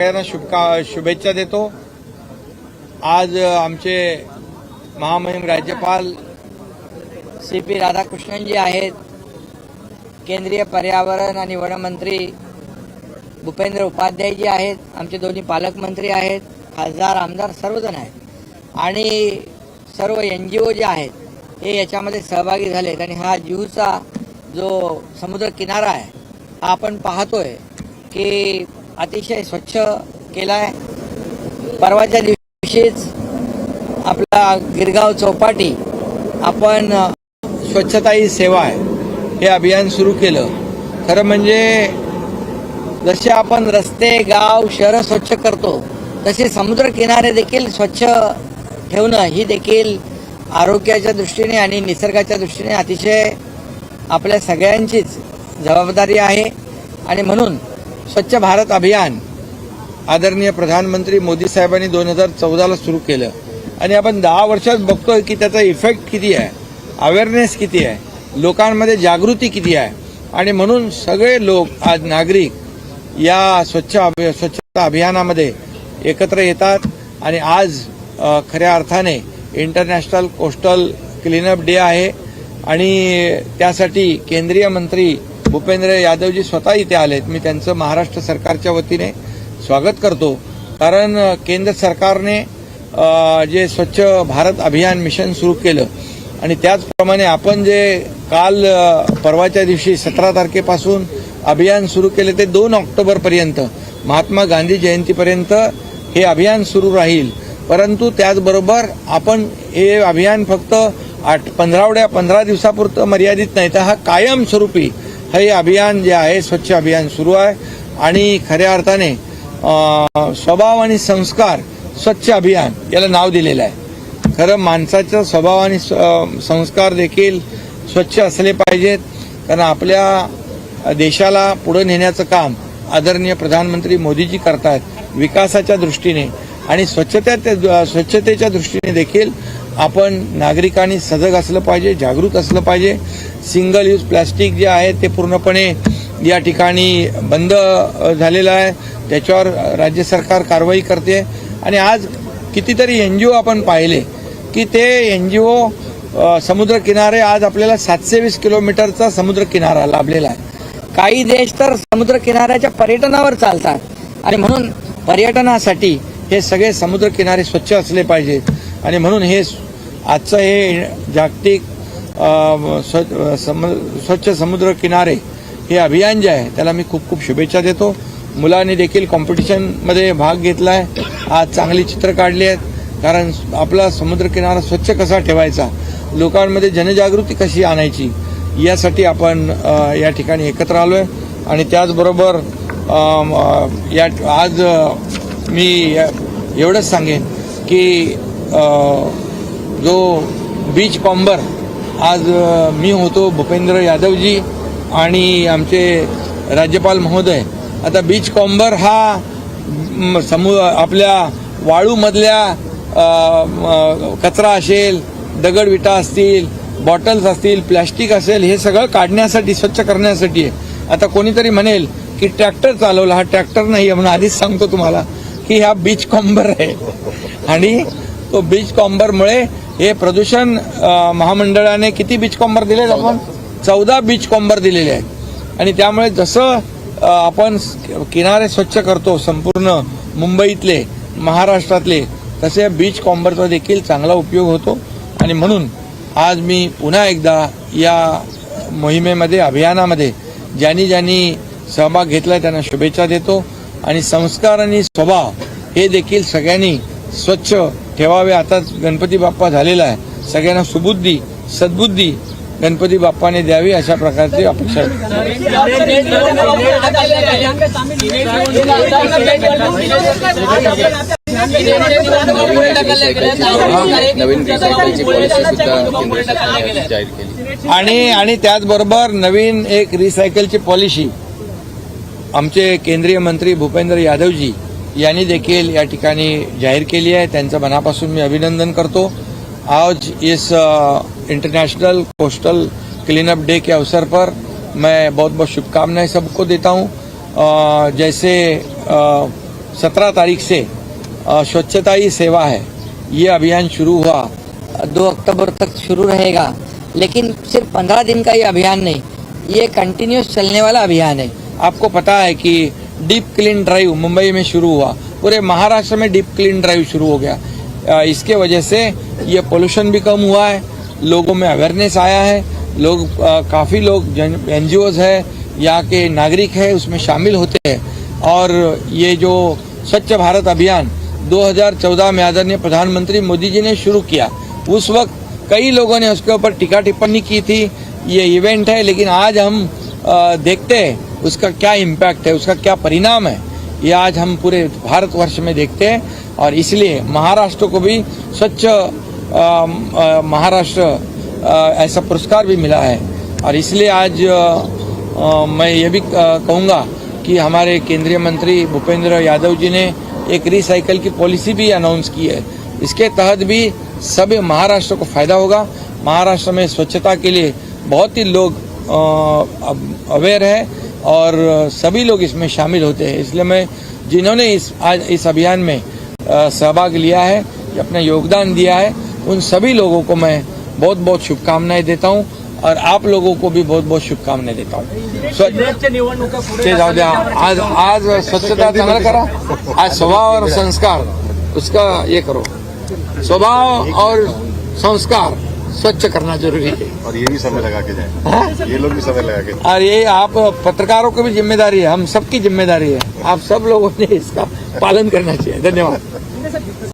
सगळ्यांना शुभका शुभेच्छा देतो. आज आमचे महामहिम राज्यपाल सी पी राधाकृष्णन जी आहेत. केंद्रीय पर्यावरण आणि वनमंत्री भूपेंद्र उपाध्याय जी आहेत. आमचे दोन्ही पालकमंत्री आहेत. खासदार आमदार सर्वजण आहेत. आणि सर्व एन जी ओ जे आहेत हे याच्यामध्ये सहभागी झालेत. आणि हा जीवचा जो समुद्र किनारा आहे हा आपण पाहतोय की अतिशय स्वच्छ केला आहे परवाच्या दिवशीच आपला गिरगाव चौपाटी आपण स्वच्छता ही सेवा आहे. हे अभियान सुरू केलं. खरं म्हणजे जसे आपण रस्ते गाव शहरं स्वच्छ करतो तसे समुद्र किनारे देखील स्वच्छ ठेवणं ही देखील आरोग्याच्या दृष्टीने आणि निसर्गाच्या दृष्टीने अतिशय आपल्या सगळ्यांचीच जबाबदारी आहे. आणि म्हणून स्वच्छ भारत अभियान आदरणीय प्रधानमंत्री मोदी साहेबांनी दोन हजार चौदाला सुरू केलं. आणि आपण दहा वर्षात बघतोय की त्याचा इफेक्ट किती आहे? अवेअरनेस किती आहे? लोकांमध्ये जागृती किती आहे? आणि म्हणून सगळे लोक आज नागरिक या स्वच्छ अभि स्वच्छता अभियानामध्ये एकत्र येतात. आणि आज खऱ्या अर्थाने इंटरनॅशनल कोस्टल क्लीनअप डे आहे. आणि त्यासाठी केंद्रीय मंत्री भूपेंद्र यादवजी स्वतः इथे आलेत. मी त्यांचं महाराष्ट्र सरकारच्या वतीने स्वागत करतो. कारण केंद्र सरकारने जे स्वच्छ भारत अभियान मिशन सुरू केलं आणि त्याचप्रमाणे आपण जे काल परवाच्या दिवशी सतरा तारखेपासून अभियान सुरू केले ते दोन ऑक्टोबरपर्यंत महात्मा गांधी जयंतीपर्यंत हे अभियान सुरू राहील. परंतु त्याचबरोबर आपण हे अभियान फक्त आठ पंधरावड्या पंधरा दिवसापुरतं मर्यादित नाही तर हा कायमस्वरूपी हे अभियान जे आहे स्वच्छ अभियान सुरू आहे. आणि खऱ्या अर्थाने स्वभाव आणि संस्कार स्वच्छ अभियान याला नाव दिलेलं आहे. खरं माणसाचा स्वभाव आणि स- संस्कार देखील स्वच्छ असले पाहिजेत. कारण आपल्या देशाला पुढे नेण्याचं काम आदरणीय प्रधानमंत्री मोदीजी करतात विकासाच्या दृष्टीने. आणि स्वच्छता स्वच्छतेच्या दृष्टीने देखील आपण नागरिकांनी सजग असलं पाहिजे जागरूक असलं पाहिजे. सिंगल यूज प्लास्टिक जे आहे ते पूर्णपणे या ठिकाणी बंद झालेलं आहे. त्याच्यावर राज्य सरकार कारवाई करते. आणि आज कितीतरी एन जी ओ आपण पाहिले की ते एन जी ओ समुद्र किनारे आज आपल्याला सातशे वीस किलोमीटरचा समुद्र किनारा लाभलेला आहे. काही देश तर समुद्र किनाऱ्याच्या पर्यटनावर चालतात. आणि म्हणून पर्यटनासाठी हे सगळे समुद्र किनारे स्वच्छ असले पाहिजेत. आणि म्हणून हे आजचं हे जागतिक स्वच्छ समुद्र किनारे हे अभियान जे आहे त्याला मी खूप खूप शुभेच्छा देतो. मुलांनी देखील कॉम्पिटिशनमध्ये भाग घेतला आहे आज चांगली चित्र काढली आहेत. कारण आपला समुद्र किनारा स्वच्छ कसा ठेवायचा? लोकांमध्ये जनजागृती कशी आणायची? यासाठी आपण या ठिकाणी एकत्र आलो आहे आणि त्याचबरोबर या आज मी एवढंच सांगेन की जो बीच कॉम्बर आज मी होतो भूपेंद्र यादवजी आणि आमचे राज्यपाल महोदय. आता बीच कॉम्बर हा समू आपल्या वाळूमधल्या कचरा असेल दगडविटा असतील बॉटल्स असतील प्लॅस्टिक असेल हे सगळं काढण्यासाठी स्वच्छ करण्यासाठी आहे. आता कोणीतरी म्हणेल की ट्रॅक्टर चालवला हा ट्रॅक्टर नाही आहे म्हणून आधीच सांगतो तुम्हाला की हा बीच कॉम्बर आहे. आणि तो बीच कॉम्बरमुळे हे प्रदूषण महामंडळाने किती बीच कॉम्बर दिले आपण? चौदा बीच कॉम्बर दिलेले आहेत. आणि त्यामुळे जसं आपण किनारे स्वच्छ करतो संपूर्ण मुंबईतले महाराष्ट्रातले तसे बीच कॉम्बरचा देखील चांगला उपयोग होतो. आणि म्हणून आज मी पुन्हा एकदा या मोहिमेमध्ये अभियानामध्ये ज्यांनी ज्यांनी सहभाग घेतला त्यांना शुभेच्छा देतो. आणि संस्कार आणि स्वभाव हे देखील सगळ्यांनी स्वच्छ ठेवावे. आताच गणपती बाप्पा झालेला आहे. सगळ्यांना सुबुद्धी सद्बुद्धी गणपती बाप्पाने द्यावी अशा प्रकारची अपेक्षा नवीन रिसायकलची पॉलिसी सुद्धा केंद्र सरकारने जाहीर केली. आणि आणि त्याचबरोबर नवीन एक रिसायकलची पॉलिसी आमचे केंद्रीय मंत्री भूपेंद्र यादवजी यांनी देखील या ठिकाणी है त्यांचं मनापासून मी अभिनंदन करतो. आज इस इंटरनेशनल कोस्टल क्लीनअप डे के अवसर पर मैं बहुत बहुत शुभकामनाएँ सबको देता हूँ। जैसे सत्रह तारीख से स्वच्छता ही सेवा है। ये अभियान शुरू हुआ। दो अक्टूबर तक शुरू रहेगा। लेकिन सिर्फ़ पंद्रह दिन का ये अभियान नहीं, ये कंटिन्यूस चलने वाला अभियान है। आपको पता है कि डीप क्लीन ड्राइव मुंबई में शुरू हुआ। पूरे महाराष्ट्र में डीप क्लीन ड्राइव शुरू हो गया। इसके वजह से ये पोल्यूशन भी कम हुआ है, लोगों में अवेयरनेस आया है। लोग काफ़ी लोग एन जी है, यहाँ के नागरिक है, उसमें शामिल होते हैं। और ये जो स्वच्छ भारत अभियान 2014 में आदरणीय प्रधानमंत्री मोदी जी ने शुरू किया, उस वक्त कई लोगों ने उसके ऊपर टीका टिप्पणी की थी। ये इवेंट है, लेकिन आज हम देखते हैं उसका क्या इम्पैक्ट है उसका क्या परिणाम है ये आज हम पूरे भारतवर्ष में देखते हैं। और इसलिए महाराष्ट्र को भी स्वच्छ महाराष्ट्र ऐसा पुरस्कार भी मिला है। और इसलिए आज अ, मैं ये भी कहूँगा कि हमारे केंद्रीय मंत्री भूपेंद्र यादव जी ने एक रिसाइकल की पॉलिसी भी अनाउंस की है। इसके तहत भी सभी महाराष्ट्र को फ़ायदा होगा। महाराष्ट्र में स्वच्छता के लिए बहुत ही लोग अवेयर है। और सभी लोग इसमें शामिल होते हैं। इसलिए मैं, जिन्होंने इस, आज, इस अभियान में सहभाग लिया है, अपना योगदान दिया है, उन सभी लोगों को मैं बहुत बहुत शुभकामनाएँ देता हूँ और आप लोगों को भी बहुत बहुत शुभकामनाएँ देता हूँ। आज आज स्वच्छता चांगला करा, आज स्वभाव और संस्कार, उसका ये करो। स्वभाव और संस्कार। स्वच्छ करना ज़रूरी है। और ये भी समय लगा के जाए। ये लोग भी समय लगा के और ये आप पत्रकारों की भी ज़िम्मेदारी है हम सबकी ज़िम्मेदारी है। आप सब लोगों ने इसका पालन करना चाहिए। धन्यवाद।